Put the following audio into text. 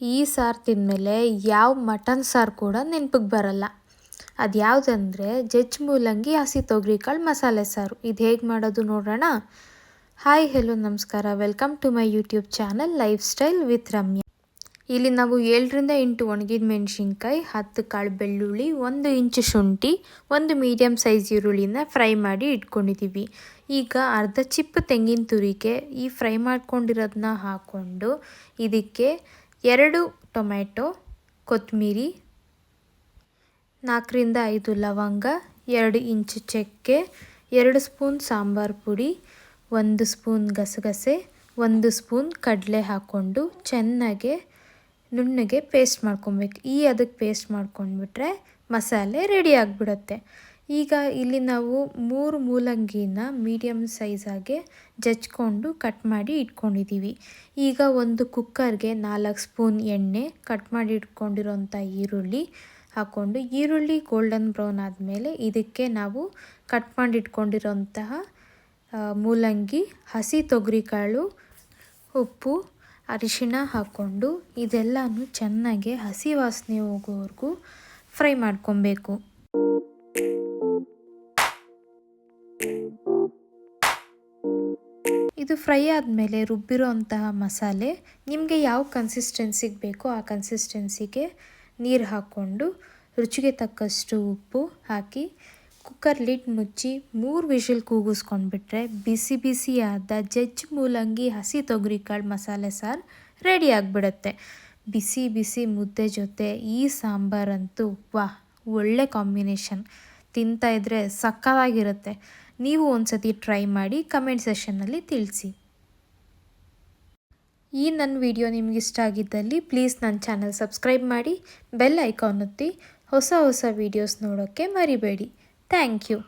ಈ ಸಾರು ತಿಂದಮೇಲೆ ಯಾವ ಮಟನ್ ಸಾರು ಕೂಡ ನೆನಪಿಗೆ ಬರಲ್ಲ. ಅದು ಯಾವುದಂದರೆ ಜಜ್ ಮೂಲಂಗಿ, ಹಸಿ ತೊಗರಿಕಾಳು, ಮಸಾಲೆ ಸಾರು. ಇದು ಹೇಗೆ ಮಾಡೋದು ನೋಡೋಣ ಹಾಯ್, ಹೆಲೋ, ನಮಸ್ಕಾರ. Welcome to my YouTube channel life style with Ramya. ಇಲ್ಲಿ ನಾವು ಏಳರಿಂದ ಎಂಟು ಒಣಗಿದ ಮೆಣಸಿನ್ಕಾಯಿ, ಹತ್ತು ಕಾಳು ಬೆಳ್ಳುಳ್ಳಿ, ಒಂದು ಇಂಚು ಶುಂಠಿ, ಒಂದು ಮೀಡಿಯಮ್ ಸೈಜ್ ಈರುಳ್ಳಿನ ಫ್ರೈ ಮಾಡಿ ಇಟ್ಕೊಂಡಿದ್ದೀವಿ ಈಗ ಅರ್ಧ ಚಿಪ್ಪು ತೆಂಗಿನ ತುರಿಗೆ ಈ ಫ್ರೈ ಮಾಡ್ಕೊಂಡಿರೋದನ್ನ ಹಾಕ್ಕೊಂಡು ಇದಕ್ಕೆ ಎರಡು ಟೊಮೆಟೊ ಕೊತ್ತಂಬರಿ ನಾಲ್ಕರಿಂದ ಐದು ಲವಂಗ, ಎರಡು ಇಂಚು ಚಕ್ಕೆ, ಎರಡು ಸ್ಪೂನ್ ಸಾಂಬಾರು ಪುಡಿ, ಒಂದು ಸ್ಪೂನ್ ಗಸಗಸೆ, ಒಂದು ಸ್ಪೂನ್ ಕಡಲೆ ಹಾಕ್ಕೊಂಡು ಚೆನ್ನಾಗೆ ನುಣ್ಣಗೆ ಪೇಸ್ಟ್ ಮಾಡ್ಕೊಬೇಕು. ಈ ಅದಕ್ಕೆ ಪೇಸ್ಟ್ ಮಾಡ್ಕೊಂಡ್ಬಿಟ್ರೆ ಮಸಾಲೆ ರೆಡಿ ಆಗಿಬಿಡುತ್ತೆ. ಈಗ ಇಲ್ಲಿ ನಾವು ಮೂರು ಮೂಲಂಗಿನ ಮೀಡಿಯಮ್ ಸೈಜಾಗೆ ಜಜ್ಕೊಂಡು ಕಟ್ ಮಾಡಿ ಇಟ್ಕೊಂಡಿದ್ದೀವಿ. ಈಗ ಒಂದು ಕುಕ್ಕರ್ಗೆ ನಾಲ್ಕು ಸ್ಪೂನ್ ಎಣ್ಣೆ ಕಟ್ ಮಾಡಿ ಇಟ್ಕೊಂಡಿರೋಂಥ ಈರುಳ್ಳಿ ಹಾಕ್ಕೊಂಡು, ಈರುಳ್ಳಿ ಗೋಲ್ಡನ್ ಬ್ರೌನ್ ಆದಮೇಲೆ ಇದಕ್ಕೆ ನಾವು ಕಟ್ ಮಾಡಿ ಇಟ್ಕೊಂಡಿರೋಂತಹ ಮೂಲಂಗಿ, ಹಸಿ ತೊಗರಿಕಾಳು, ಉಪ್ಪು, ಅರಿಶಿಣ ಹಾಕ್ಕೊಂಡು ಇದೆಲ್ಲನೂ ಚೆನ್ನಾಗಿ ಹಸಿ ವಾಸನೆ ಹೋಗೋವರೆಗೂ ಫ್ರೈ ಮಾಡ್ಕೊಬೇಕು. ಇದು ಫ್ರೈ ಆದಮೇಲೆ ರುಬ್ಬಿರೋ ಅಂತಹ ಮಸಾಲೆ. ನಿಮಗೆ ಯಾವ ಕನ್ಸಿಸ್ಟೆನ್ಸಿಗೆ ಬೇಕೋ ಆ ಕನ್ಸಿಸ್ಟೆನ್ಸಿಗೆ ನೀರು ಹಾಕ್ಕೊಂಡು ರುಚಿಗೆ ತಕ್ಕಷ್ಟು ಉಪ್ಪು ಹಾಕಿ ಕುಕ್ಕರ್ ಲಿಡ್ ಮುಚ್ಚಿ ಮೂರು ವಿಷಲ್ ಕೂಗಿಸ್ಕೊಂಡ್ಬಿಟ್ರೆ ಬಿಸಿ ಬಿಸಿಯಾದ ಜಜ್ಜ್ ಮೂಲಂಗಿ ಹಸಿ ತೊಗರಿಕಾಳು ಮಸಾಲೆ ಸಾರು ರೆಡಿ ಆಗಿಬಿಡುತ್ತೆ. ಬಿಸಿ ಬಿಸಿ ಮುದ್ದೆ ಜೊತೆ ಈ ಸಾಂಬಾರಂತೂ ವಾಹ್, ಒಳ್ಳೆ ಕಾಂಬಿನೇಷನ್. ತಿಂತಾ ಇದ್ದರೆ ಸಕ್ಕತ್ತಾಗಿರುತ್ತೆ. ನೀವು ಒಂದ್ಸತಿ ಟ್ರೈ ಮಾಡಿ ಕಮೆಂಟ್ ಸೆಷನ್ನಲ್ಲಿ ತಿಳಿಸಿ. ಈ ನನ್ನ ವಿಡಿಯೋ ನಿಮಗಿಷ್ಟ ಆಗಿದ್ದಲ್ಲಿ ಪ್ಲೀಸ್ ನನ್ನ ಚಾನಲ್ ಸಬ್ಸ್ಕ್ರೈಬ್ ಮಾಡಿ ಬೆಲ್ ಐಕಾನ್ ಒತ್ತಿ, ಹೊಸ ಹೊಸ ವೀಡಿಯೋಸ್ ನೋಡೋಕ್ಕೆ ಮರಿಬೇಡಿ. Thank you